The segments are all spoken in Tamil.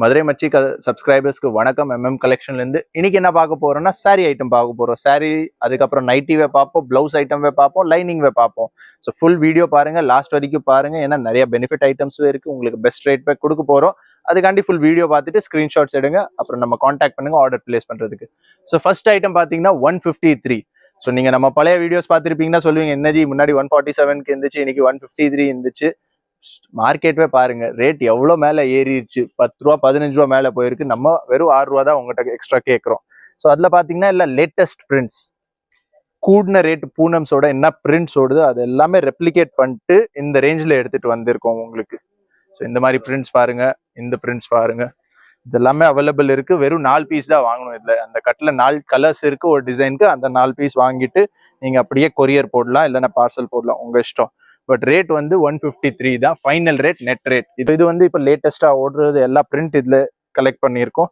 மதுரை மச்சி க சப்ஸ்கிரைபர்ஸ்க்கு வணக்கம். எம்எம் கலெக்ஷன்லேருந்து இன்னைக்கு என்ன பார்க்க போறோம்னா saree ஐட்டம் பார்க்க போறோம். சாரீ அதுக்கப்புறம் நைட்டிவே பார்ப்போம் ப்ளவுஸ் ஐட்டம்வே பார்ப்போம் லைனிங்வே பார்ப்போம். ஸோ ஃபுல் வீடியோ பாருங்க. லாஸ்ட் வரைக்கும் பாருங்க. ஏன்னா நிறைய பெனிஃபிட் ஐட்டம்ஸும் இருக்கு. உங்களுக்கு பெஸ்ட் ரேட் பேக் கொடுக்க போறோம். அதுக்காண்டி ஃபுல் வீடியோ பார்த்துட்டு ஸ்கிரீன்ஷாட்ஸ் எடுங்க. அப்புறம் நம்ம காண்டாக்ட் பண்ணுங்க ஆர்டர் பிளேஸ் பண்றதுக்கு. ஸோ ஃபர்ஸ்ட் ஐட்டம் பார்த்தீங்கன்னா ஒன் ஃபிஃப்டி த்ரீ ஸோ நீங்கள் நம்ம பழைய வீடியோஸ் பார்த்துருப்பீங்கன்னா சொல்லுவீங்க என்னஜி முன்னாடி ஒன் ஃபார்ட்டி செவனுக்கு இருந்துச்சு இன்னைக்கு ஒன் ஃபிஃப்டி த்ரீ இருந்துச்சு. மார்க்கெட்வே பாருங்க ரேட் எவ்வளோ மேலே ஏறிடுச்சு? பத்து ரூபா பதினஞ்சு ரூபா மேலே போயிருக்கு. நம்ம வெறும் ஆறு ரூபா தான் உங்கள்கிட்ட எக்ஸ்ட்ரா கேட்குறோம். ஸோ அதில் பார்த்தீங்கன்னா இல்லை லேட்டஸ்ட் பிரிண்ட்ஸ் கூடின ரேட் பூனம்ஸோட என்ன பிரிண்ட்ஸ் ஓடுதோ அது எல்லாமே ரெப்ளிகேட் பண்ணிட்டு இந்த ரேஞ்சில் எடுத்துகிட்டு வந்திருக்கோம் உங்களுக்கு. ஸோ இந்த மாதிரி பிரிண்ட்ஸ் பாருங்க இந்த பிரிண்ட்ஸ் பாருங்க. இது எல்லாமே அவைலபிள் இருக்கு. வெறும் நாலு பீஸ் தான் வாங்கணும் இதில். அந்த கட்டில் நாலு கலர்ஸ் இருக்கு ஒரு டிசைனுக்கு அந்த நாலு பீஸ் வாங்கிட்டு நீங்கள் அப்படியே கொரியர் போடலாம் இல்லைன்னா பார்சல் போடலாம். உங்கள் இஷ்டம். பட் ரேட் வந்து ஒன் ஃபிஃப்டி த்ரீ தான். ஃபைனல் ரேட் நெட் ரேட் இது இது வந்து இப்போ லேட்டஸ்ட்டாக ஓடுறது எல்லா பிரிண்ட் இதில் கலெக்ட் பண்ணியிருக்கோம்.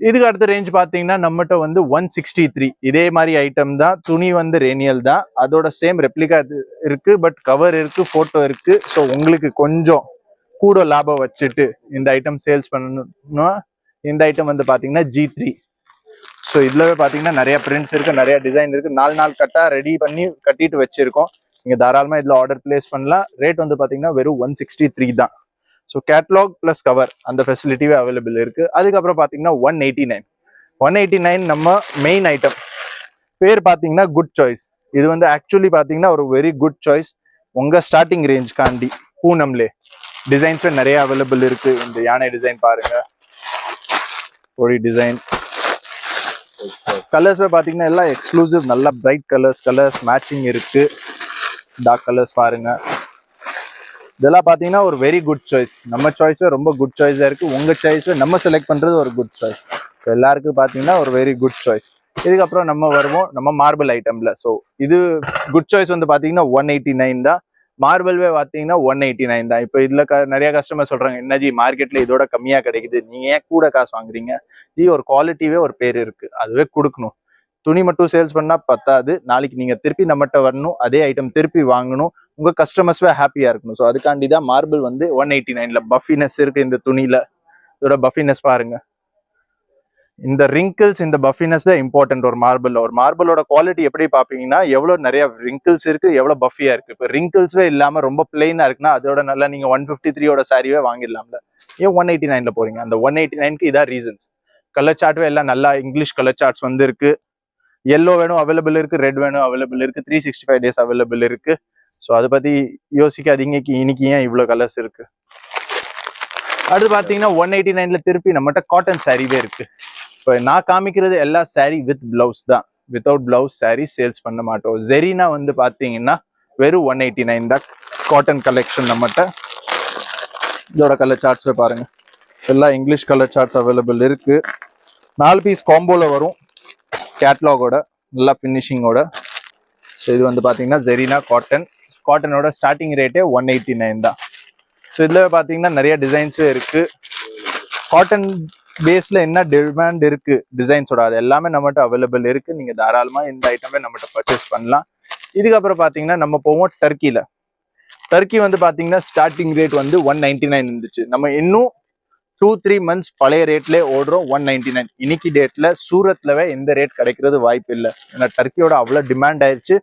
இதுக்கு அடுத்த ரேஞ்ச் பார்த்தீங்கன்னா நம்மகிட்ட வந்து ஒன் சிக்ஸ்டி த்ரீ இதே மாதிரி ஐட்டம் தான். துணி வந்து ரேனியல் தான். அதோட சேம் ரெப்ளிகா இருக்கு பட் கவர் இருக்கு போட்டோ இருக்கு. ஸோ உங்களுக்கு கொஞ்சம் கூட லாபம் வச்சுட்டு இந்த ஐட்டம் சேல்ஸ் பண்ணணும்னா இந்த ஐட்டம் வந்து பார்த்தீங்கன்னா ஜி த்ரீ ஸோ இதுலவே பார்த்தீங்கன்னா நிறைய பிரிண்ட்ஸ் இருக்கு நிறைய டிசைன் இருக்கு. நாலு நாள் கட்டா ரெடி பண்ணி கட்டிட்டு வச்சிருக்கோம். நீங்க தாராளமாக இதில் ஆர்டர் பிளேஸ் பண்ணலாம். ரேட் வந்து பாத்தீங்கன்னா வெறும் ஒன் சிக்ஸ்டி த்ரீ தான். ஸோ கேட்லாக் ப்ளஸ் கவர் அந்த ஃபெசிலிட்டிவே அவைலபிள் இருக்கு. அதுக்கப்புறம் பார்த்தீங்கன்னா one eighty nine one eighty nine நம்ம மெயின் ஐட்டம் பேர் பாத்தீங்கன்னா குட் சாய்ஸ் இது வந்து ஆக்சுவலி பாத்தீங்கன்னா ஒரு வெரி குட் சாய்ஸ் உங்க ஸ்டார்டிங் ரேஞ்ச் காண்டி பூனம்லே. டிசைன்ஸ்ல நிறைய அவைலபிள் இருக்கு. இந்த யானை டிசைன் பாருங்க. கோழி டிசைன் கலர்ஸ் பாத்தீங்கன்னா எல்லாம் எக்ஸ்க்ளூசிவ் நல்ல பிரைட் கலர்ஸ் கலர்ஸ் மேட்சிங் இருக்கு. டார்க் கலர்ஸ் பாருங்க. இதெல்லாம் பாத்தீங்கன்னா ஒரு வெரி குட் சாய்ஸ் நம்ம சாய்ஸும் ரொம்ப குட் சாய்ஸா இருக்கு. உங்க சாய்ஸ் நம்ம செலக்ட் பண்றது ஒரு குட் சாய்ஸ் எல்லாருக்கும் பாத்தீங்கன்னா ஒரு வெரி குட் சாய்ஸ் இதுக்கப்புறம் நம்ம வருவோம். நம்ம மார்பிள் ஐட்டம்ல ஸோ இது குட் சாய்ஸ் வந்து பாத்தீங்கன்னா ஒன் எயிட்டி நைன் தான். மார்பிள்வே பார்த்தீங்கன்னா ஒன் எயிட்டி நைன் தான். இப்போ இதில் க- நிறைய கஸ்டமர் சொல்றாங்க என்ன ஜி மார்க்கெட்ல இதோட கம்மியாக கிடைக்குது. நீங்கள் ஏன் கூட காசு வாங்குறீங்க? ஜி ஒரு குவாலிட்டிவே ஒரு பேர் இருக்கு. அதுவே கொடுக்கணும். துணி மட்டும் சேல்ஸ் பண்ணால் பத்தாது. நாளைக்கு நீங்கள் திருப்பி நம்மகிட்ட வரணும். அதே ஐட்டம் திருப்பி வாங்கணும். உங்கள் கஸ்டமர்ஸ்வே ஹாப்பியாக இருக்கணும். ஸோ அதுக்காண்டி தான் மார்பிள் வந்து ஒன் எயிட்டி நைனில் பஃபினஸ் இருக்குது இந்த துணியில். இதோட பஃபினஸ் பாருங்கள் இந்த ரிங்கிள்ஸ் இந்த பஃபினஸ் தான் இம்பார்ட்டன்ட் ஒரு மார்பிளில் ஒரு மார்பிளோட குவாலிட்டி எப்படி பார்ப்பீங்கன்னா எவ்வளோ நிறைய ரிங்கிள்ஸ் இருக்குது எவ்வளோ பஃபியாக இருக்குது இப்போ ரிங்கிள்ஸ்வே இல்லாமல் ரொம்ப பிளெயினாக இருக்குன்னா அதோட நல்லா நீங்கள் ஒன் ஃபிஃப்டி த்ரீயோட சாரியே வாங்கிடலாம்ல. ஏன் ஒன் எயிட்டி நைனில் போகிறீங்க அந்த ஒன் எயிட்டி நைனுக்கு இதான் ரீசன்ஸ் கலர் சார்ட்வே எல்லாம் நல்லா இங்கிலீஷ் கலர் சார்ட்ஸ் வந்து இருக்கு எல்லோ வேணும் அவைலபிள் இருக்கு ரெட் வேணும் அவைலபிள் இருக்கு three sixty five days available இருக்கு. ஸோ அதை பத்தி யோசிக்காதீங்க இன்னைக்கு ஏன் இவ்வளோ கலர்ஸ் இருக்கு? அடுத்து பாத்தீங்கன்னா ஒன் எயிட்டி நைன்ல திருப்பி நம்மகிட்ட காட்டன் சாரீவே இருக்கு. இப்போ நான் காமிக்கிறது எல்லா சாரீ வித் பிளவுஸ் தான். வித்தவுட் பிளவுஸ் சாரீ சேல்ஸ் பண்ண மாட்டோம். ஜெரினா வந்து பாத்தீங்கன்னா வெறும் ஒன் எயிட்டி நைன் தான் காட்டன் கலெக்ஷன் நம்மகிட்ட. இதோட கலர் சார்ட்ஸ் பாருங்க. எல்லா இங்கிலீஷ் கலர் சார்ட்ஸ் அவைலபிள் இருக்கு. நாலு பீஸ் காம்போல வரும். கேட்லாகோட நல்லா ஃபினிஷிங்கோட ஸோ இது வந்து பார்த்தீங்கன்னா ஜெரினா காட்டன் காட்டனோட ஸ்டார்டிங் ரேட்டே ஒன் எயிட்டி நைன் தான். ஸோ இதில் பார்த்தீங்கன்னா நிறைய டிசைன்ஸும் இருக்குது காட்டன் பேஸில் என்ன டிமாண்ட் இருக்குது டிசைன்ஸோட அது எல்லாமே நம்மகிட்ட அவைலபிள் இருக்குது நீங்கள் தாராளமாக இந்த ஐட்டமே நம்மகிட்ட பர்ச்சேஸ் பண்ணலாம். இதுக்கப்புறம் பார்த்தீங்கன்னா நம்ம போவோம் டர்க்கியில் டர்க்கி வந்து பார்த்தீங்கன்னா ஸ்டார்டிங் ரேட் வந்து ஒன் நைன்டி நைன் இருந்துச்சு. நம்ம இன்னும் டூ த்ரீ மந்த்ஸ் பழைய ரேட்லேயே ஓடுறோம் ஒன் நைன்டி நைன் இன்னைக்கு டேட்ல சூரத்லவே எந்த ரேட் கிடைக்கிறது வாய்ப்பு இல்லை. ஏன்னா டர்க்கியோட அவ்வளோ டிமாண்ட் ஆயிடுச்சு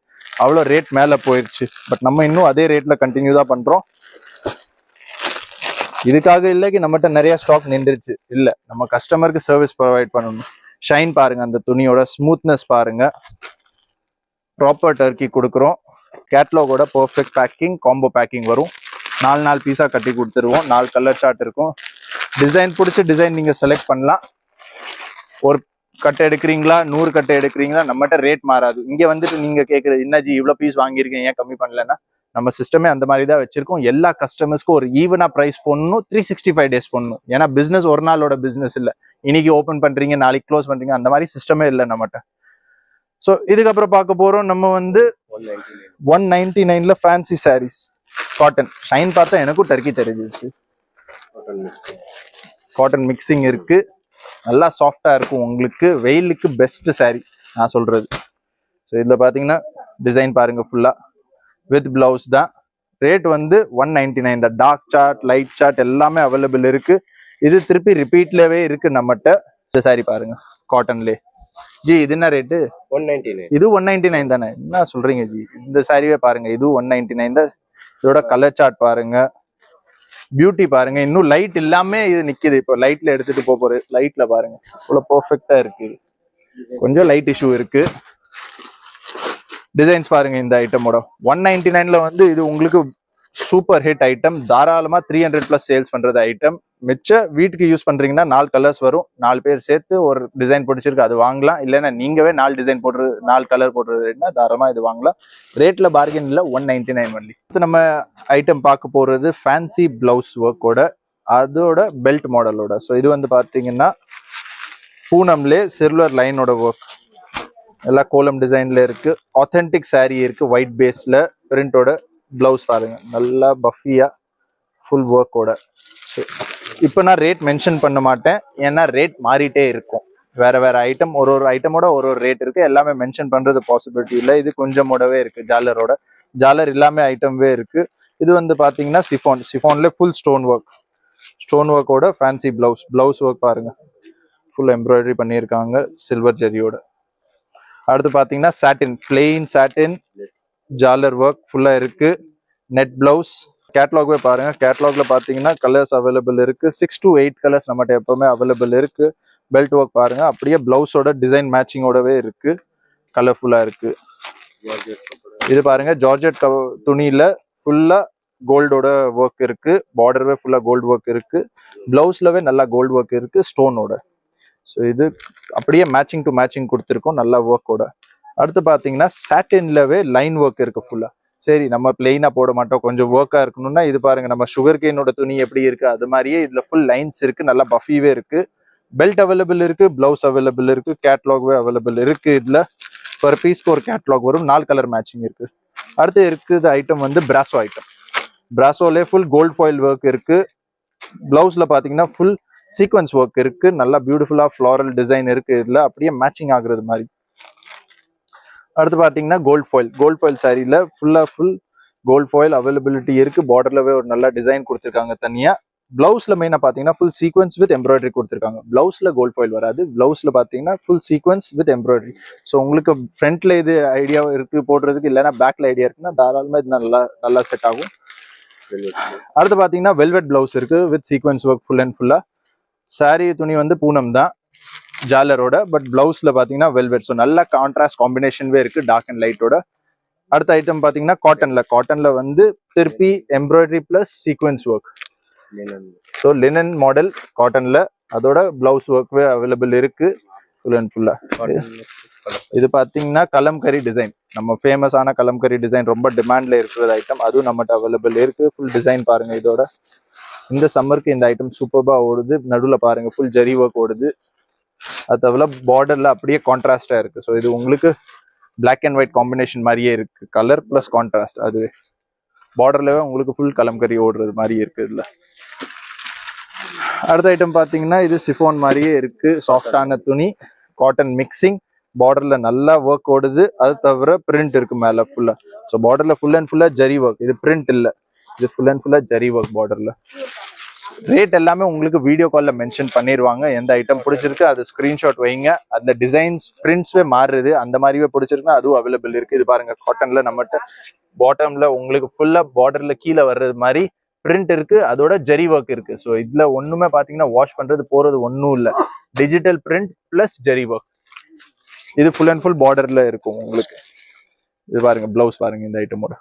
அவ்வளோ ரேட் மேலே போயிடுச்சு பட் நம்ம இன்னும் அதே ரேட்ல கண்டினியூ தான் பண்றோம். இதுக்காக இல்லைக்கு நம்மகிட்ட நிறைய ஸ்டாக் நின்றுச்சு. இல்ல நம்ம கஸ்டமருக்கு சர்வீஸ் ப்ரொவைட் பண்ணணும். ஷைன் பாருங்க அந்த துணியோட ஸ்மூத்னஸ் பாருங்க. ப்ராப்பர் டர்க்கி கொடுக்குறோம். கேட்லாகோட பர்ஃபெக்ட் பேக்கிங் காம்போ பேக்கிங் வரும். நாலு நாலு பீஸா கட்டி கொடுத்துருவோம். நாலு கலர் சார்ட் இருக்கும். டிசைன் பிடிச்ச டிசைன் நீங்க செலக்ட் பண்ணலாம். ஒரு கட்டை எடுக்கிறீங்களா? நூறு கட்டை எடுக்கிறீங்களா? நம்மகிட்ட ரேட் மாறாது. இங்க வந்துட்டு நீங்க கேக்குறது என்ன ஜி இவ்வளவு பீஸ் வாங்கியிருக்கீங்க? ஏன் கம்மி பண்ணலன்னா? நம்ம சிஸ்டமே அந்த மாதிரி தான் வச்சிருக்கோம். எல்லா கஸ்டமர்ஸ்க்கும் ஒரு ஈவனா பிரைஸ் பண்ணணும் த்ரீ சிக்ஸ்டி ஃபைவ் டேஸ் பண்ணணும் ஏன்னா பிசினஸ் ஒரு நாளோட பிசினஸ் இல்ல. இன்னைக்கு ஓபன் பண்றீங்க நாளைக்கு க்ளோஸ் பண்றீங்க அந்த மாதிரி சிஸ்டமே இல்லை நம்மகிட்ட. ஸோ இதுக்கப்புறம் பார்க்க போறோம். நம்ம வந்து ஒன் நைன்டி நைன்ல ஃபேன்சி சாரீஸ் காட்டன் ஷைன் பார்த்தா எனக்கும் டர்க்கி தெரிஞ்சிச்சு காட்டன் மிக்சிங் இருக்கு. நல்லா சாஃப்டா இருக்கும் உங்களுக்கு. வெயிலுக்கு பெஸ்ட் saree நான் சொல்றது. ஸோ இதுல பாத்தீங்கன்னா டிசைன் பாருங்க ஃபுல்லா வித் பிளவுஸ் தான். ரேட் வந்து ஒன் நைன்டி நைன் இந்த டார்க் சார்ட் லைட் சார்ட் எல்லாமே அவைலபிள் இருக்கு. இது திருப்பி ரிப்பீட்லவே இருக்கு நம்மகிட்ட இந்த சாரி பாருங்க காட்டன்லே ஜி இது என்ன ரேட்டு ஒன் நைன்டி நைன் இது ஒன் நைன்டி நைன் தானே? என்ன சொல்றீங்க ஜி? இந்த சாரியே பாருங்க இது ஒன் நைன்டி நைன் தான். இதோட கலர் சார்ட் பாருங்க. பியூட்டி பாருங்க. இன்னும் லைட் இல்லாம இது நிக்குது. இப்போ லைட்ல எடுத்துட்டு போக போறது லைட்ல பாருங்க. இவ்வளவு பெர்ஃபெக்ட்டா இருக்கு. கொஞ்சம் லைட் இஷ்யூ இருக்கு. டிசைன்ஸ் பாருங்க இந்த ஐட்டமோட ஒன் நைன்டி நைன்ல வந்து இது உங்களுக்கு சூப்பர் ஹிட் ஐட்டம். தாராளமா த்ரீ ஹண்ட்ரட் பிளஸ் சேல்ஸ் பண்றது ஐட்டம். மிச்ச வீட்டுக்கு யூஸ் பண்றீங்கன்னா நாலு கலர்ஸ் வரும். நாலு பேர் சேர்த்து ஒரு டிசைன் பிடிச்சிருக்கு அது வாங்கலாம். இல்லைன்னா நீங்கவே நாலு டிசைன் போடுறது நாலு கலர் போடுறதுன்னா தாராளமா இது வாங்கலாம். ரேட்ல பார்கென் இல்ல ஒன் நைன்டி நைன் ஒன்லி நம்ம ஐட்டம் பார்க்க போறது ஃபேன்சி பிளவுஸ் ஒர்க்கோட அதோட பெல்ட் மாடலோட ஸோ இது வந்து பாத்தீங்கன்னா பூனம்லே சில்வர் லைனோட ஒர்க் எல்லாம் கோலம் டிசைன்ல இருக்கு. ஆத்தென்டிக் saree இருக்கு ஒயிட் பேஸ்ல பிரிண்டோட பிளவுஸ் பாருங்க. நல்லா பஃபியா ஃபுல் ஒர்க்கோட இப்போ நான் ரேட் மென்ஷன் பண்ண மாட்டேன். ஏன்னா ரேட் மாறிட்டே இருக்கும். வேற வேற ஐட்டம் ஒரு ஒரு ஐட்டமோட ஒரு ஒரு ரேட் இருக்கு. எல்லாமே மென்ஷன் பண்றது பாசிபிலிட்டி இல்லை. இது கொஞ்சமோடவே இருக்கு. ஜாலரோட ஜாலர் இல்லாம ஐட்டம்வே இருக்கு. இது வந்து பாத்தீங்கன்னா சிஃபான் சிஃபான்ல ஃபுல் ஸ்டோன் ஒர்க் ஸ்டோன் ஒர்க்கோட ஃபேன்சி பிளவுஸ் பிளவுஸ் ஒர்க் பாருங்க. ஃபுல் எம்ப்ராய்டரி பண்ணியிருக்காங்க. சில்வர் ஜெரியோட அடுத்து பாத்தீங்கன்னா சாட்டின் பிளெயின் சாட்டின் ஜாலர் ஒர்க் ஃபுல்லா இருக்கு. நெட் ப்ளவுஸ் கேட்லாக்வே பாருங்க. கேட்லாக்ல பாத்தீங்கன்னா கலர்ஸ் அவைலபிள் இருக்கு. சிக்ஸ் டு எயிட் கலர்ஸ் நம்மகிட்ட எப்போவுமே அவைலபிள் இருக்கு. பெல்ட் ஒர்க் பாருங்க. அப்படியே ப்ளவுஸோட டிசைன் மேட்சிங்கோடவே இருக்கு. கலர்ஃபுல்லா இருக்கு. இது பாருங்க. ஜார்ஜெட் துணியில ஃபுல்லா கோல்டோட ஒர்க் இருக்கு. பார்டர்வே ஃபுல்லா கோல்டு ஒர்க் இருக்கு. ப்ளவுஸ்லவே நல்லா கோல்டு ஒர்க் இருக்கு. ஸ்டோனோட ஸோ இது அப்படியே மேட்சிங் டு மேட்சிங் கொடுத்துருக்கோம். நல்லா ஒர்க்கோட அடுத்து பார்த்தீங்கன்னா சாட்டின்லவே லைன் ஒர்க் இருக்கு ஃபுல்லா சரி நம்ம பிளெயினா போட மாட்டோம். கொஞ்சம் ஒர்க்கா இருக்கணும்னா இது பாருங்க நம்ம சுகர் கேனோட துணி எப்படி இருக்கு அது மாதிரியே இதுல ஃபுல் லைன்ஸ் இருக்கு நல்லா பஃபிவே இருக்கு. பெல்ட் அவைலபிள் இருக்கு பிளவுஸ் அவைலபிள் இருக்கு கேட்லாக்வே அவைலபிள் இருக்கு இதுல. பர் பீஸ்க்கு ஒரு கேட்லாக் வரும் நாலு கலர் மேட்சிங் இருக்கு. அடுத்து இருக்குது ஐட்டம் வந்து பிராசோ ஐட்டம் பிராசோலே ஃபுல் கோல்ட் ஃபாயில் ஒர்க் இருக்கு. பிளவுஸ்ல பாத்தீங்கன்னா ஃபுல் சீக்வன்ஸ் ஒர்க் இருக்கு. நல்லா பியூட்டிஃபுல்லா ஃப்ளாரல் டிசைன் இருக்கு இதுல. அப்படியே மேட்சிங் ஆகுறது மாதிரி. அடுத்து பார்த்தீங்கன்னா கோல்ட் ஃபாயில் கோல்ட் ஃபாயில் சாரியில் ஃபுல்லாக ஃபுல் கோல்ட் ஃபாயில் அவைலபிலிட்டி இருக்குது பார்டர்லவே ஒரு நல்ல டிசைன் கொடுத்துருக்காங்க தனியாக ப்ளவுஸில் மெயினாக பார்த்தீங்கன்னா ஃபுல் சீக்வன்ஸ் வித் எம்ப்ராய்டரி கொடுத்துருக்காங்க. ப்ளவுஸில் கோல்ட் ஃபாயில் வராது. ப்ளவுஸில் பார்த்தீங்கன்னா full sequins with embroidery so உங்களுக்கு ஃப்ரண்ட்டில் இது ஐடியா இருக்குது போடுறதுக்கு இல்லைன்னா பேக்கில் ஐடியா இருக்குன்னா தாராளமாக இது நல்லா நல்லா செட் ஆகும். அடுத்து பார்த்தீங்கன்னா வெல்வெட் பிளவுஸ் இருக்குது with sequins work full and ஃபுல்லாக சாரீ துணி வந்து பூனம் தான். ஜாலரோட பட் பிளவுஸ்ல பாத்தீங்கன்னா வெல்வெட் ஸோ நல்ல கான்ட்ராஸ்ட் காம்பினேஷன்வே இருக்கு டார்க் அண்ட் லைட்டோட அடுத்த ஐட்டம் பாத்தீங்கன்னா காட்டன்ல காட்டன்ல வந்து திருப்பி embroidery plus sequins work so linen model காட்டன்ல அதோட பிளவுஸ் ஒர்க்வே அவைலபிள் இருக்கு. ஃபுல் அண்ட் ஃபுல்லா இது பாத்தீங்கன்னா கலம்கரி டிசைன் நம்ம ஃபேமஸான கலம்கரி டிசைன் ரொம்ப டிமாண்ட்ல இருக்கிறது ஐட்டம் அதுவும் நம்மகிட்ட அவைலபிள் இருக்கு. ஃபுல் டிசைன் பாருங்க இதோட. இந்த சம்மருக்கு இந்த ஐட்டம் சூப்பர்பா ஓடுது. நடுவுல பாருங்க ஃபுல் ஜெரி ஒர்க் ஓடுது. அது தவிர பார்டர்ல அப்படியே கான்ட்ராஸ்டா இருக்கு. ஸோ இது உங்களுக்கு பிளாக் அண்ட் ஒயிட் காம்பினேஷன் மாதிரியே இருக்கு. கலர் பிளஸ் கான்ட்ராஸ்ட் அது பார்டர்லவே உங்களுக்கு ஃபுல் கலம்கரி ஓடுறது மாதிரி இருக்கு இதுல. அடுத்த ஐட்டம் பார்த்தீங்கன்னா இது சிஃபோன் மாதிரியே இருக்கு. சாஃப்டான துணி காட்டன் மிக்சிங் பார்டர்ல நல்லா ஒர்க் ஓடுது. அது தவிர பிரிண்ட் இருக்கு மேல ஃபுல்லா ஸோ பார்டர்ல ஃபுல் அண்ட் ஃபுல்லா ஜரி ஒர்க் இது பிரிண்ட் இல்லை. இது ஃபுல் அண்ட் ஃபுல்லா ஜரி ஒர்க் பார்டர்ல ரேட் எல்லாமே உங்களுக்கு வீடியோ காலில் மென்ஷன் பண்ணிடுவாங்க எந்த ஐட்டம் பிடிச்சிருக்கு அது ஸ்க்ரீன்ஷாட் வைங்க. அந்த டிசைன்ஸ் பிரிண்ட்ஸ்வே மாறுது. அந்த மாதிரியே பிடிச்சிருக்குன்னா அதுவும் அவைலபிள் இருக்குது இது பாருங்க காட்டன்ல நம்மகிட்ட பாட்டம்ல உங்களுக்கு ஃபுல்லாக பார்டரில் கீழே வர்றது மாதிரி பிரிண்ட் இருக்கு. அதோட ஜெரி ஒர்க் இருக்கு. ஸோ இதுல ஒண்ணுமே பாத்தீங்கன்னா வாஷ் பண்றது போறது ஒன்றும் இல்லை. டிஜிட்டல் பிரிண்ட் பிளஸ் ஜெரி ஒர்க் இது ஃபுல் அண்ட் ஃபுல் பார்டர்ல இருக்கும் உங்களுக்கு. இது பாருங்க பிளவுஸ் பாருங்க இந்த ஐட்டமோட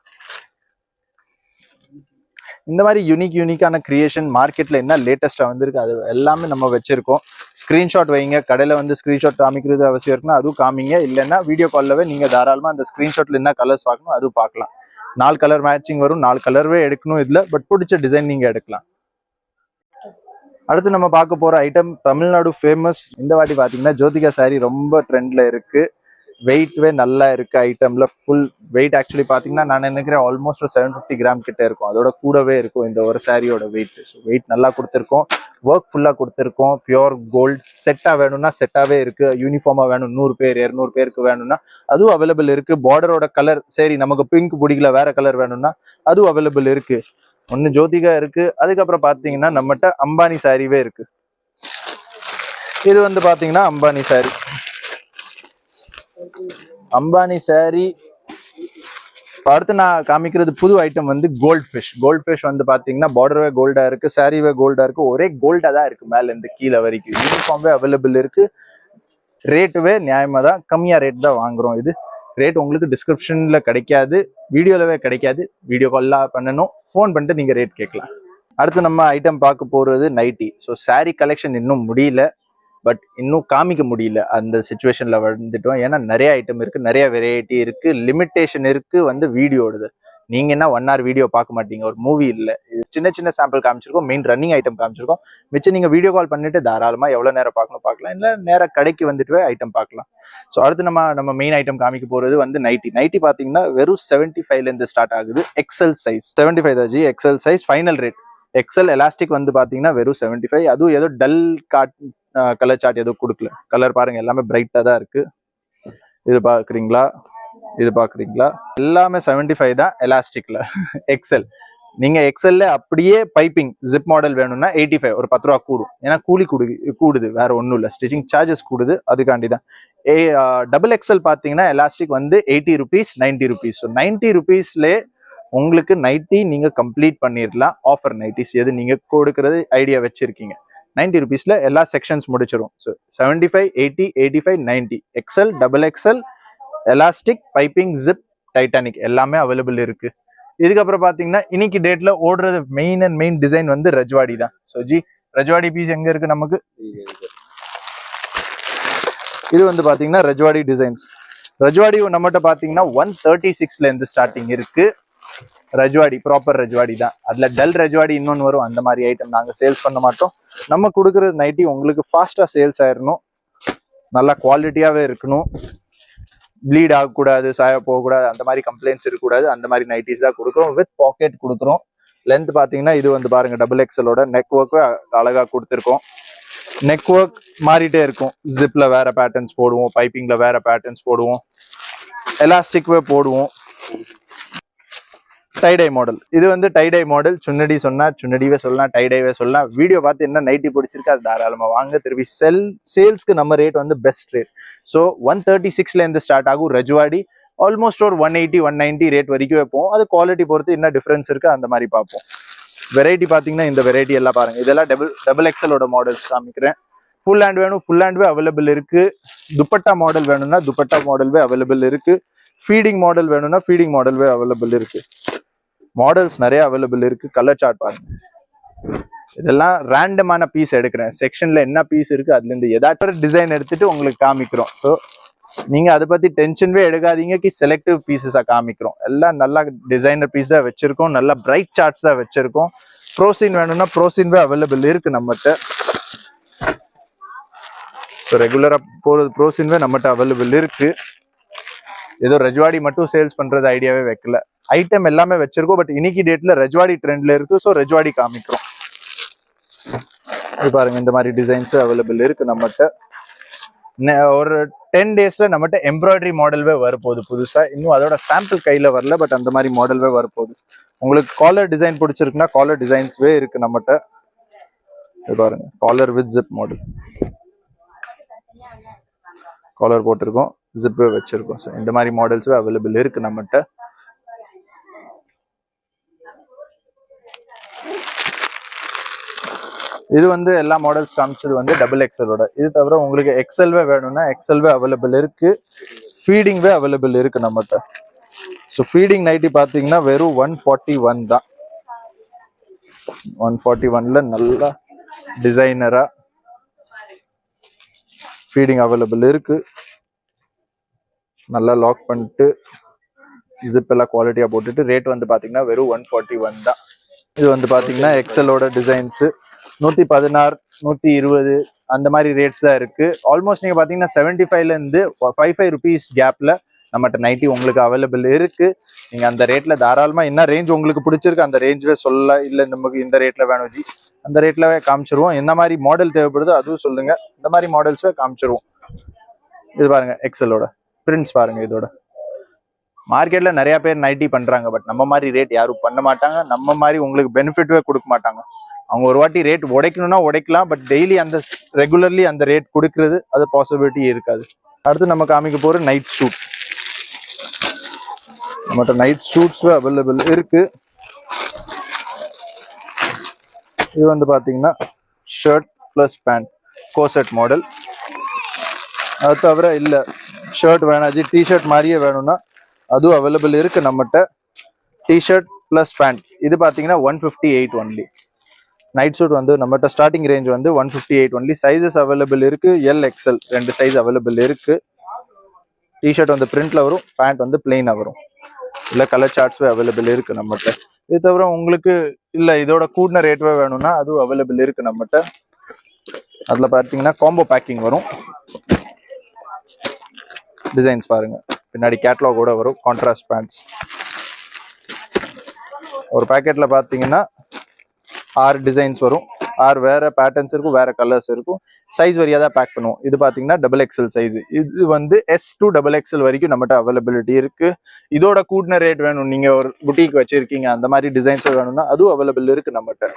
இந்த மாதிரி யூனிக் யூனிக்கான கிரியேஷன் மார்க்கெட்டில் என்ன லேட்டஸ்ட்டாக வந்திருக்கு அது எல்லாமே நம்ம வச்சுருக்கோம். ஸ்க்ரீன்ஷாட் வைங்க கடையில் வந்து ஸ்க்ரீன்ஷாட் காமிக்கிறது அவசியம் இருக்குன்னா அதுவும் காமிங்க. இல்லைன்னா வீடியோ காலில்வே நீங்கள் தாராளமாக அந்த ஸ்க்ரீன்ஷாட்டில் என்ன கலர்ஸ் பார்க்கணும் அதுவும் பார்க்கலாம். நாலு கலர் மேட்சிங் வரும் நாலு கலர்வே எடுக்கணும் இதில் பட் பிடிச்ச டிசைன் நீங்கள் எடுக்கலாம். அடுத்து நம்ம பார்க்க போகிற ஐட்டம் தமிழ்நாடு ஃபேமஸ் இந்த வாட்டி பார்த்தீங்கன்னா ஜோதிகா சாரி ரொம்ப ட்ரெண்டில் இருக்குது வெயிட்வே நல்லா இருக்கு ஐட்டம்ல ஃபுல் வெயிட் ஆக்சுவலி பாத்தீங்கன்னா நான் நினைக்கிறேன் ஆல்மோஸ்ட் ஒரு செவன் ஃபிஃப்டி கிராம் கிட்ட இருக்கும். அதோட கூடவே இருக்கும் இந்த ஒரு சாரியோட வெயிட் ஸோ வெயிட் நல்லா கொடுத்துருக்கோம். ஒர்க் ஃபுல்லாக கொடுத்துருக்கோம். பியோர் கோல்ட் செட்டாக வேணும்னா செட்டாகவே இருக்குது யூனிஃபார்மாக வேணும். நூறு பேர் இரநூறு பேருக்கு வேணும்னா அதுவும் அவைலபிள் இருக்குது பார்டரோட கலர் சரி நமக்கு பிங்க் பிடிக்கல வேற கலர் வேணும்னா அதுவும் அவைலபிள் இருக்குது ஒன்று ஜோதிகா இருக்குது அதுக்கப்புறம் பார்த்தீங்கன்னா நம்மகிட்ட அம்பானி சாரிவே இருக்குது இது வந்து பார்த்தீங்கன்னா அம்பானி சாரி அம்பானி சாரி அடுத்து நான் காமிக்கிறது புது ஐட்டம் வந்து கோல்ட் ஃபிஷ் கோல்ட் ஃபிஷ் வந்து பார்த்தீங்கன்னா பார்டர்வே கோல்டாக இருக்குது சாரிவே கோல்டாக இருக்குது ஒரே கோல்டாக தான் இருக்குது மேலேருந்து கீழே வரைக்கும். யூனிஃபார்ம்வே அவைலபிள் இருக்குது ரேட்டுவே நியாயமாக தான் கம்மியாக ரேட் தான் வாங்குகிறோம் இது. ரேட் உங்களுக்கு டிஸ்கிரிப்ஷனில் கிடைக்காது வீடியோலவே கிடைக்காது. வீடியோ கால்லாம் பண்ணணும். ஃபோன் பண்ணிட்டு நீங்கள் ரேட் கேட்கலாம். அடுத்து நம்ம ஐட்டம் பார்க்க போகிறது நைட்டி ஸோ சாரீ கலெக்ஷன் இன்னும் முடியல. பட் இன்னும் காமிக்க முடியல அந்த சுச்சுவேஷனில் வந்துட்டோம். ஏன்னா நிறைய ஐட்டம் இருக்குது நிறைய வெரைட்டி இருக்குது லிமிட்டேஷன் இருக்குது வந்து வீடியோடுது. நீங்கள் என்ன ஒன் ஹவர் வீடியோ பார்க்க மாட்டீங்க ஒரு மூவி இல்லை. இது சின்ன சின்ன சாம்பிள் காமிச்சிருக்கோம் மெயின் ரன்னிங் ஐட்டம் காமிச்சிருக்கோம். மிச்சம் நீங்கள் வீடியோ கால் பண்ணிட்டு தாராளமாக எவ்வளோ நேரம் பார்க்கணும் பார்க்கலாம் இல்லை நேராக கடைக்கு வந்துட்டு ஐட்டம் பார்க்கலாம். ஸோ அடுத்து நம்ம நம்ம மெயின் ஐட்டம் காமிக்க போகிறது வந்து நைட்டி நைட்டி பார்த்தீங்கன்னா வெறும் செவன்ட்டி ஃபைவ்லேருந்து ஸ்டார்ட் ஆகுது எக்ஸல் சைஸ் செவன்ட்டி ஃபைவ் தான் ji XL size final rate XL elastic வந்து பார்த்தீங்கன்னா வெறும் செவன்ட்டி ஃபைவ் அதுவும் ஏதோ டல் காட் கலர் சார்ட் எதுவும் கொடுக்கல. கலர் பாருங்க எல்லாமே பிரைட்டா தான் இருக்கு. இது பாக்குறீங்களா? இது பாக்குறீங்களா? எல்லாமே செவன்டி ஃபைவ் தான் எலாஸ்டிக்ல எக்ஸல் நீங்க எக்ஸல்ல அப்படியே பைப்பிங் ஜிப் மாடல் வேணும்னா எயிட்டி ஃபைவ் ஒரு பத்து ரூபா கூடும். ஏன்னா கூலி கூடு கூடுது வேற ஒன்றும் இல்லை. ஸ்டிச்சிங் சார்ஜஸ் கூடுது அதுக்காண்டி தான். ஏ டபுள் எக்ஸல் பார்த்தீங்கன்னா எலாஸ்டிக் வந்து eighty rupees ninety rupees so ninety ருபீஸ்லே உங்களுக்கு நைட்டி நீங்க கம்ப்ளீட் பண்ணிடலாம் ஆஃபர் நைட்டிஸ் எது நீங்க கொடுக்கறது ஐடியா வச்சிருக்கீங்க. நைன்டி ருபீஸில் எல்லா sections முடிச்சிரும். So seventy five eighty eighty five ninety XL double XL elastic piping zip Titanic எல்லாமே அவைலபிள் இருக்கு. இதுக்கப்புறம் பார்த்தீங்கன்னா இன்னைக்கு டேட்ல ஓடுறது மெயின் அண்ட் மெயின் டிசைன் வந்து ரஜ்வாடி தான். ஸோ ஜி ரஜ்வாடி பீஸ் எங்க இருக்கு நமக்கு? இது வந்து பார்த்தீங்கன்னா ரஜ்வாடி டிசைன்ஸ் ரஜ்வாடி நம்மகிட்ட பார்த்தீங்கன்னா ஒன் தேர்ட்டி சிக்ஸ்ல இருந்து ஸ்டார்டிங் இருக்கு. ரஜ்வாடி ப்ராப்பர் ரஜ்வாடி தான். அதில் டல் ரஜ்வாடி இன்னொன்று வரும். அந்த மாதிரி ஐட்டம் நாங்கள் சேல்ஸ் பண்ண மாட்டோம். நம்ம கொடுக்குற நைட்டி உங்களுக்கு ஃபாஸ்ட்டாக சேல்ஸ் ஆயிடணும் நல்லா குவாலிட்டியாகவே இருக்கணும். ப்ளீட் ஆகக்கூடாது சாய போகக்கூடாது அந்த மாதிரி கம்ப்ளைண்ட்ஸ் இருக்கக்கூடாது. அந்த மாதிரி நைட்டிஸ் தான் கொடுக்குறோம். வித் பாக்கெட் கொடுக்குறோம். லென்த் பார்த்தீங்கன்னா இது வந்து பாருங்கள் டபுள் எக்ஸலோட நெக் ஒர்க்கு அழகாக கொடுத்துருக்கோம். நெக் ஒர்க் மாறிட்டே இருக்கும். ஜிப்பில் வேறு பேட்டர்ன்ஸ் போடுவோம். பைப்பிங்கில் வேறு பேட்டர்ன்ஸ் போடுவோம். எலாஸ்டிக்வே போடுவோம். டைடை மாடல் இது வந்து டைடை மாடல் சுன்னடி சொன்னா சுன்னடிவே சொல்லலாம் டைடைவே சொல்லலாம். வீடியோ பார்த்து என்ன நைட்டி பிடிச்சிருக்கு அது தாராளமா வாங்க. திருப்பி செல் சேல்ஸ்க்கு நம்ம ரேட் வந்து best rate so one thirty சிக்ஸ்ல இருந்து ஸ்டார்ட் ஆகும் ரஜ்வாடி. ஆல்மோஸ்ட் ஒரு one eighty one ninety rate வரைக்கும் வைப்போம். அது குவாலிட்டி பொறுத்து என்ன டிஃபரன்ஸ் இருக்கு அந்த மாதிரி பார்ப்போம். வெரைட்டி பாத்தீங்கன்னா இந்த வெரைட்டி எல்லாம் பாருங்க. இதெல்லாம் டபுள் டபுள் எக்ஸலோட மாடல்ஸ் காமிக்கிறேன். ஃபுல் ஹேண்ட் வேணும் ஃபுல் ஹேண்ட்வே அவைலபிள் இருக்கு. துப்பட்டா மாடல் வேணும்னா துப்பட்டா மாடல்வே அவைலபிள் இருக்கு. ஃபீடிங் மாடல் வேணும்னா ஃபீடிங் மாடல்வே அவைலபிள் இருக்கு. மாடல்ஸ் நிறைய அவைலபிள் இருக்கு. கலர் சார்ட் பாருங்க. இதெல்லாம் ரேண்டமான பீஸ் எடுக்கிறேன். செக்ஷன்ல என்ன பீஸ் இருக்கு அதுல இருந்து ஏதாச்சும் டிசைன் எடுத்துட்டு உங்களுக்கு காமிக்கிறோம். ஸோ நீங்க அதை பத்தி டென்ஷன்வே எடுக்காதீங்க. கி செலக்டிவ் பீசஸா காமிக்கிறோம். எல்லாம் நல்லா டிசைனர் பீஸ் தான் வச்சிருக்கோம். நல்லா பிரைட் சார்ட்ஸ் தான் வச்சிருக்கோம். ப்ரோசின் வேணும்னா ப்ரோசின்வே அவைலபிள் இருக்கு நம்மகிட்ட. ஸோ ரெகுலரா போறது ப்ரோசின்வே நம்மகிட்ட அவைலபிள் இருக்கு. ஏதோ ரஜ்வாடி மட்டும் சேல்ஸ் பண்றது ஐடியாவே வைக்கல. ஐட்டம் எல்லாமே வச்சிருக்கோம் பட் இன்னைக்கு டேட்ல ரஜ்வாடி ட்ரெண்ட்ல இருக்கு ஸோ ரஜ்வாடி காமிக்கிறோம். இது பாருங்க இந்த மாதிரி டிசைன்ஸ் அவைலபிள் இருக்கு நம்மகிட்ட. ஒரு டென் டேஸ்ல நம்மகிட்ட எம்ப்ராய்டரி மாடல்வே வரப்போகுது புதுசா. இன்னும் அதோட சாம்பிள் கையில வரல பட் அந்த மாதிரி மாடல்வே வரப்போகுது. உங்களுக்கு காலர் டிசைன் பிடிச்சிருக்குன்னா காலர் டிசைன்ஸ்வே இருக்கு நம்மகிட்ட. இது பாருங்க collar with zip model collar போட்டிருக்கோம். ஜிப்பு வச்சிருக்கோம். ஸோ இந்த மாதிரி மாடல்ஸும் அவைலபிள் இருக்கு நம்மகிட்ட. இது வந்து எல்லா மாடல்ஸ் காமிச்சது வந்து டபுள் எக்ஸலோட இது தவிர உங்களுக்கு எக்ஸல்வே வேணும்னா எக்ஸல்வே அவைலபிள் இருக்கு. ஃபீடிங்வே அவைலபிள் இருக்கு நம்மகிட்ட. ஸோ ஃபீடிங் நைட்டி பார்த்தீங்கன்னா வெறும் ஒன் ஃபார்ட்டி ஒன் தான். ஒன் ஃபார்ட்டி ஒன்ல நல்லா டிசைனரா ஃபீடிங் அவைலபிள் இருக்கு. நல்லா லாக் பண்ணிட்டு ஜிப் எல்லாம் குவாலிட்டியா போட்டுட்டு ரேட் வந்து பாத்தீங்கன்னா வெறும் ஒன் ஃபார்ட்டி ஒன் தான். இது வந்து பாத்தீங்கன்னா எக்ஸலோட டிசைன்ஸ் நூத்தி பதினாறு நூத்தி இருபது அந்த மாதிரி ரேட்ஸ் தான் இருக்கு. ஆல்மோஸ்ட் நீங்க பாத்தீங்கன்னா செவன்ட்டி ஃபைவ்ல இருந்து ஃபைவ் ஃபைவ் ருபீஸ் கேப்ல நம்மகிட்ட நைட்டி உங்களுக்கு அவைலபிள் இருக்கு. நீங்க அந்த ரேட்ல தாராளமாக என்ன ரேஞ்ச் உங்களுக்கு பிடிச்சிருக்கு அந்த ரேஞ்சில் சொல்ல இல்லை நமக்கு இந்த ரேட்ல வேணும் ஜி. அந்த ரேட்லவே காமிச்சிருவோம். எந்த மாதிரி மாடல் தேவைப்படுதோ அதுவும் சொல்லுங்க. இந்த மாதிரி மாடல்ஸே காமிச்சிருவோம். இது பாருங்க எக்ஸலோட பிரிண்ட்ஸ் பாருங்க இதோட. மார்க்கெட்ல நிறைய பேர் நைட்டி பண்றாங்க பட் நம்ம மாதிரி ரேட் யாரும் பண்ண மாட்டாங்க. நம்ம மாதிரி உங்களுக்கு பெனிஃபிட்டே கொடுக்க மாட்டாங்க. அவங்க ஒரு வாட்டி ரேட் உடைக்கணும்னா உடைக்கலாம் பட் டெய்லி அந்த ரெகுலர்லி அந்த ரேட் கொடுக்கறது அது பாசிபிலிட்டி இருக்காது. அடுத்து நம்ம காமிக்க போகிற நைட் ஷூட் நம்மகிட்ட நைட் ஷூட்ஸும் அவைலபிள் இருக்கு. இது வந்து பாத்தீங்கன்னா ஷர்ட் ப்ளஸ் பேண்ட் கோசட் மாடல் அது தவிர இல்லை. ஷர்ட் வேணாச்சு டிஷர்ட் மாதிரியே வேணும்னா அதுவும் அவைலபிள் இருக்கு நம்மகிட்ட. டிஷர்ட் பிளஸ் பேண்ட் இது பார்த்தீங்கன்னா one fifty eight only night suit வந்து நம்மகிட்ட ஸ்டார்டிங் ரேஞ்ச் வந்து one fifty eight only sizes available இருக்குது எல் எக்ஸ்எல் ரெண்டு சைஸ் அவைலபிள் இருக்குது டிஷர்ட் வந்து பிரிண்ட்ல வரும். பேண்ட் வந்து பிளெயினாக வரும். இல்லை கலர் சார்ட்ஸும் அவைலபிள் இருக்குது நம்மகிட்ட. இது தவிர உங்களுக்கு இல்லை இதோட கூடின ரேட்வே வேணும்னா அதுவும் அவைலபிள் இருக்குது நம்மகிட்ட. அதில் பார்த்தீங்கன்னா காம்போ பேக்கிங் வரும். டிசைன்ஸ் பாருங்க. பின்னாடி கேட்லாக் கூட வரும். கான்ட்ராஸ்ட் பேண்ட்ஸ் ஒரு பேக்கெட்ல பாத்தீங்கன்னா ஆறு டிசைன்ஸ் வரும். ஆறு வேற பேட்டர்ன்ஸ் இருக்கும் வேற கலர்ஸ் இருக்கும். சைஸ் வரியா தான் பேக் பண்ணுவோம். இது பாத்தீங்கன்னா டபுள் எக்ஸல் சைஸ் இது வந்து எஸ் டூ டபுள் எக்ஸல் வரைக்கும் நம்மகிட்ட அவைலபிலிட்டி இருக்கு. இதோட கூட்டின ரேட் வேணும். நீங்க ஒரு புட்டிக் வச்சிருக்கீங்க அந்த மாதிரி டிசைன்ஸ் வேணும்னா அதுவும் அவைலபிள் இருக்கு நம்மகிட்ட.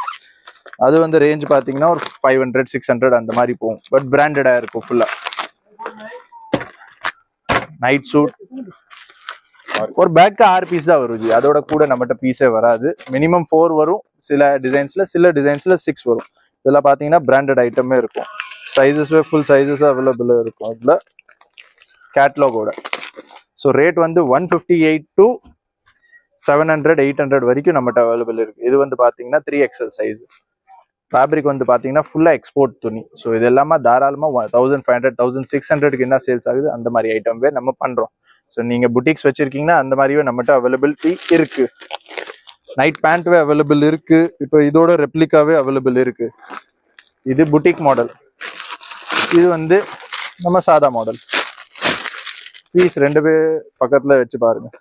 அது வந்து ரேஞ்ச் பாத்தீங்கன்னா ஒரு ஃபைவ் ஹண்ட்ரட் சிக்ஸ் ஹண்ட்ரட் அந்த மாதிரி போகும். பட் பிராண்டடா இருக்கும் ஃபுல்லா நைட் சூட் ஒரு பேக்கு ஆறு பீஸ் தான் வரும் ஜி அதோட கூட நம்மகிட்ட பீஸே வராது. மினிமம் ஃபோர் வரும். சில டிசைன்ஸ்ல சில டிசைன்ஸ்ல சிக்ஸ் வரும். இதெல்லாம் பார்த்தீங்கன்னா பிராண்டட் ஐட்டமே இருக்கும். சைஸஸ்வே ஃபுல் சைஸஸ் அவைலபிள் இருக்கும். இதில் கேட்லாகோட ஸோ ரேட் வந்து one fifty eight to seven hundred eight hundred வரைக்கும் நம்மகிட்ட அவைலபிள் இருக்கு. இது வந்து பார்த்தீங்கன்னா த்ரீ எக்ஸல் சைஸ் ஃபேப்ரிக் வந்து பார்த்தீங்கன்னா ஃபுல்லாக எக்ஸ்போர்ட் துணி. ஸோ இது எல்லாமே தாராளமாக thousand five hundred thousand six ஹண்ட்ரட்க்கு என்ன சேல்ஸ் ஆகுது? அந்த மாதிரி ஐட்டம்வே நம்ம பண்ணுறோம் ஸோ நீங்கள் புட்டிக்ஸ் வச்சுருக்கீங்கன்னா அந்த மாதிரியே நம்மகிட்ட அவைலபிலிட்டி இருக்குது நைட் பேண்ட்டுவே அவைலபிள் இருக்குது இப்போ இதோட ரெப்ளிகாவே அவைலபிள் இருக்குது இது புட்டிக் மாடல் இது வந்து நம்ம சாதா மாடல் பீஸ் ரெண்டு பேர் பக்கத்தில் வச்சு பாருங்கள்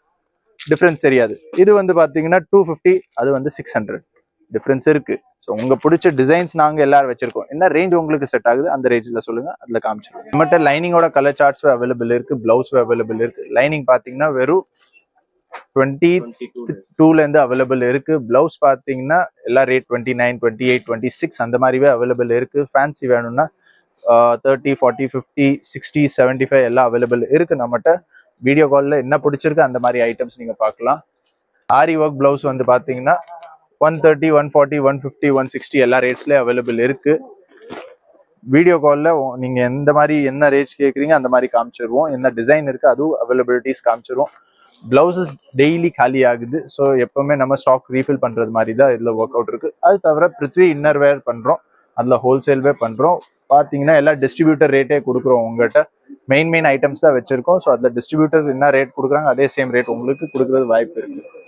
டிஃப்ரென்ஸ் தெரியாது. இது வந்து பார்த்தீங்கன்னா டூ ஃபிஃப்டி அது வந்து சிக்ஸ் ஹண்ட்ரட் டிஃப்ரென்ஸ் இருக்கு. ஸோ உங்க பிடிச்ச டிசைன்ஸ் நாங்க எல்லாரும் வச்சிருக்கோம். என்ன ரேஞ்ச் உங்களுக்கு செட் ஆகுது? அந்த ரேஞ்சில் சொல்லுங்க. அதில் காமிச்சிருக்கோம் நம்மகிட்ட லைனிங்கோட கலர் சார்ட்ஸும் அவைலபிள் இருக்கு. பிளவுஸ் அவைலபிள் இருக்கு. லைனிங் பார்த்தீங்கன்னா வெறும் டுவெண்ட்டி டூலேருந்து அவைலபிள் இருக்கு. பிளவுஸ் பார்த்தீங்கன்னா எல்லா rate twenty nine twenty eight twenty six அந்த மாதிரிவே அவைலபிள் இருக்கு. ஃபேன்சி வேணும்னா thirty forty fifty sixty seventy five எல்லாம் அவைலபிள் இருக்கு. நம்மகிட்ட வீடியோ காலில் என்ன பிடிச்சிருக்கு அந்த மாதிரி ஐட்டம்ஸ் நீங்கள் பார்க்கலாம். ஆரி ஒர்க் பிளவுஸ் வந்து பார்த்தீங்கன்னா one thirty one forty one fifty one sixty எல்லா ரேட்ஸ்லேயும் அவைலபிள் இருக்கு. வீடியோ காலில் நீங்க எந்த மாதிரி என்ன ரேட்ஸ் கேட்குறீங்க அந்த மாதிரி காமிச்சிருவோம். என்ன டிசைன் இருக்கு அதுவும் அவைலபிலிட்டிஸ் காமிச்சிருவோம். ப்ளவுசஸ் டெய்லி காலி ஆகுது. ஸோ எப்போவுமே நம்ம ஸ்டாக் ரீஃபில் பண்றது மாதிரி தான் இதில் ஒர்க் அவுட் இருக்கு. அது தவிர பிருத்வி இன்னர் வேர் அதில் அதுல ஹோல்சேல்வே பண்ணுறோம் பார்த்தீங்கன்னா எல்லா டிஸ்ட்ரிபியூட்டர் ரேட்டே கொடுக்குறோம் உங்கள்கிட்ட மெயின் மெயின் ஐட்டம்ஸ் தான் வச்சுருக்கோம். ஸோ அதில் டிஸ்ட்ரிபியூட்டர் என்ன ரேட் கொடுக்குறாங்க அதே சேம் ரேட் உங்களுக்கு கொடுக்குறது வாய்ப்பு இருக்குது